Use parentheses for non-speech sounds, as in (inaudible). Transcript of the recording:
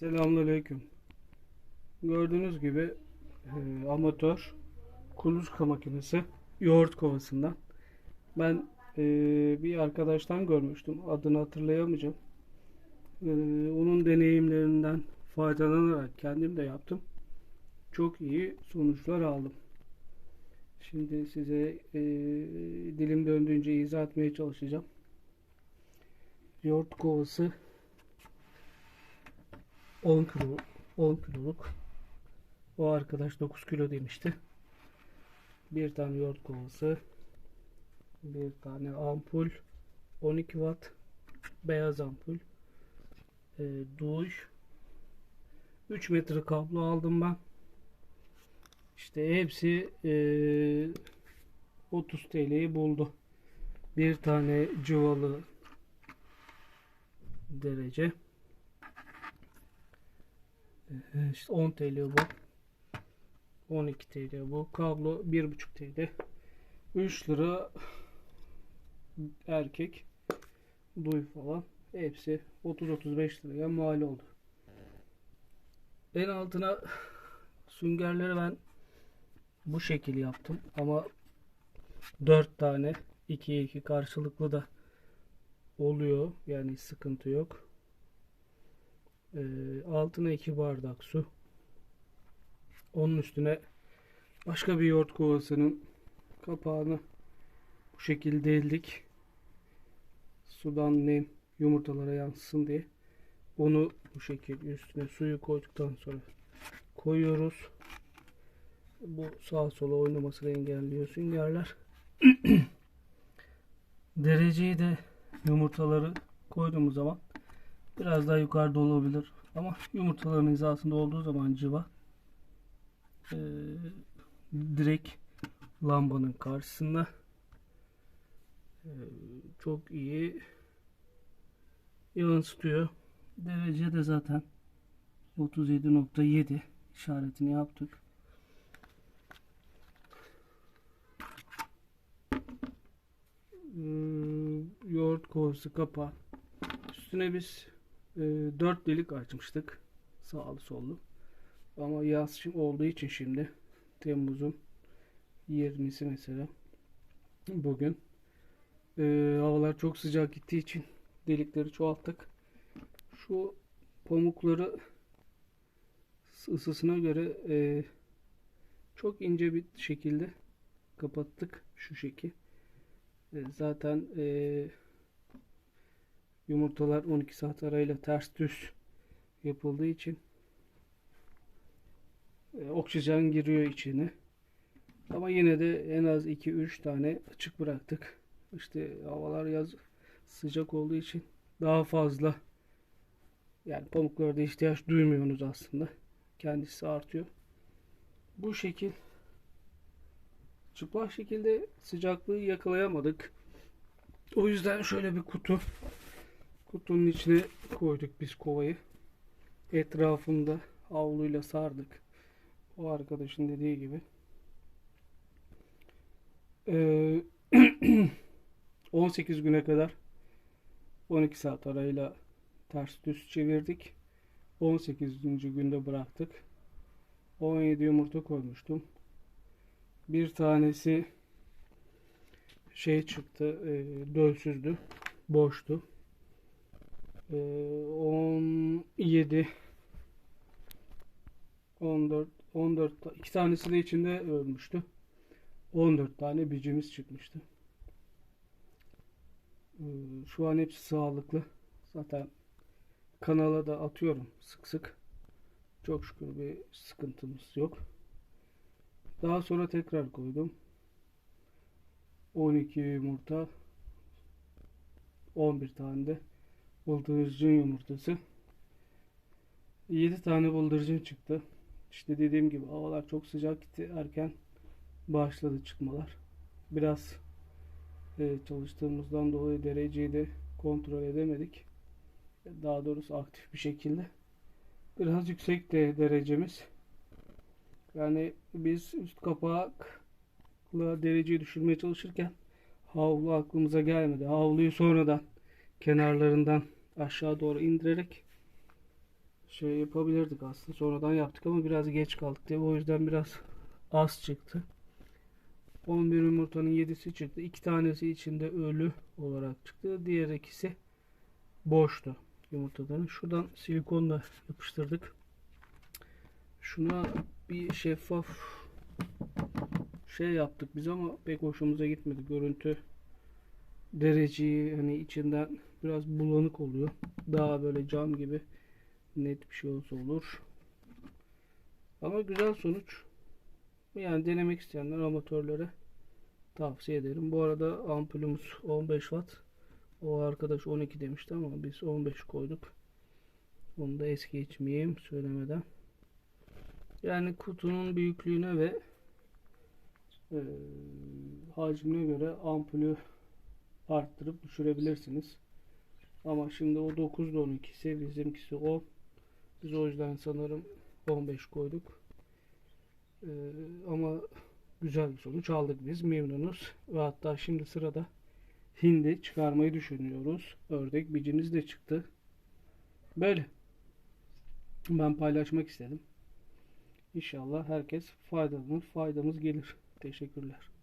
Selamünaleyküm. Gördüğünüz gibi e, amatör kuluçka makinesi yoğurt kovasından. Ben e, bir arkadaştan görmüştüm. Adını hatırlayamayacağım. E, onun deneyimlerinden faydalanarak kendim de yaptım. Çok iyi sonuçlar aldım. Şimdi size e, dilim döndüğünce izah etmeye çalışacağım. Yoğurt kovası 10 kilo 10 kiloluk. O arkadaş 9 kilo demişti. Bir tane yoğurt kovası. Bir tane ampul. 12 watt. Beyaz ampul. E, duş. 3 metre kablo aldım ben. İşte hepsi e, 30 TL'yi buldu. Bir tane cıvalı derece. Ee, İşte 10 TL bu. 12 TL bu. Kablo 1,5 TL. 3 lira erkek duy falan. Hepsi 30-35 liraya mal oldu. En altına süngerleri ben bu şekil yaptım ama 4 tane 2'ye 2 karşılıklı da oluyor. Yani sıkıntı yok. Ee, altına 2 bardak su. Onun üstüne başka bir yoğurt kovasının kapağını bu şekilde deldik. Sudan nem yumurtalara yansısın diye. Onu bu şekilde üstüne suyu koyduktan sonra koyuyoruz. Bu sağa sola oynamasını engelliyor süngerler. (clears throat) Dereceyi de yumurtaları koyduğumuz zaman biraz daha yukarıda olabilir. Ama yumurtaların hizasında olduğu zaman cıva eee, direkt lambanın karşısında eee, çok iyi yansıtıyor. Derece de zaten 37.7 işaretini yaptık. Eee, yoğurt kovası kapağı. Üstüne biz e, 4 delik açmıştık. Sağlı sollu. Ama yaz olduğu için şimdi Temmuz'un 20'si mesela bugün e, havalar çok sıcak gittiği için delikleri çoğalttık. Şu pamukları ısısına göre e, çok ince bir şekilde kapattık şu şekil. E, zaten e, Yumurtalar 12 saat arayla ters düz yapıldığı için e, oksijen giriyor içine. Ama yine de en az 2-3 tane açık bıraktık. İşte havalar yaz sıcak olduğu için daha fazla yani pamuklarda ihtiyaç duymuyorsunuz aslında. Kendisi artıyor. Bu şekil çıplak şekilde sıcaklığı yakalayamadık. O yüzden şöyle bir kutu Kutunun içine koyduk biz kovayı. Etrafında havluyla sardık. O arkadaşın dediği gibi. Ee, (clears throat) 18 güne kadar 12 saat arayla ters düz çevirdik. 18. günde bıraktık. 17 yumurta koymuştum. Bir tanesi şey çıktı, e, dölsüzdü, boştu. Ee, 17 14 14 ta- iki tanesi de içinde ölmüştü. 14 tane bicimiz çıkmıştı. Ee, Şu an hepsi sağlıklı. Zaten kanala da atıyorum sık sık. Çok şükür bir sıkıntımız yok. Daha sonra tekrar koydum. 12 yumurta 11 tane de bıldırcın yumurtası. 7 tane bıldırcın çıktı. İşte dediğim gibi havalar çok sıcak gitti. Erken başladı çıkmalar. Biraz e, çalıştığımızdan dolayı dereceyi de kontrol edemedik. Daha doğrusu aktif bir şekilde. Biraz yüksek de derecemiz. Yani biz üst kapakla dereceyi düşürmeye çalışırken havlu aklımıza gelmedi. Havluyu sonradan kenarlarından aşağı doğru indirerek şey yapabilirdik aslında. Sonradan yaptık ama biraz geç kaldık diye. O yüzden biraz az çıktı. 11 yumurtanın 7'si çıktı. 2 tanesi içinde ölü olarak çıktı. Diğer ikisi boştu yumurtaların. Şuradan silikonla yapıştırdık. Şuna bir şeffaf şey yaptık biz ama pek hoşumuza gitmedi. Görüntü dereceyi hani içinden biraz bulanık oluyor. Daha böyle cam gibi net bir şey olsa olur. Ama güzel sonuç. Yani denemek isteyenler amatörlere tavsiye ederim. Bu arada ampulümüz 15 watt. O arkadaş 12 demişti ama biz 15 koyduk. Onu da es geçmeyeyim söylemeden. Yani kutunun büyüklüğüne ve e, hacmine göre ampulü arttırıp düşürebilirsiniz. Ama şimdi o 9 ile 12 ise bizimkisi 10. Biz o yüzden sanırım 15 koyduk. Ee, ama güzel bir sonuç aldık biz. Memnunuz. Ve hatta şimdi sırada hindi çıkarmayı düşünüyoruz. Ördek bicimiz de çıktı. Böyle. Ben paylaşmak istedim. İnşallah herkes faydalanır. Faydamız gelir. Teşekkürler.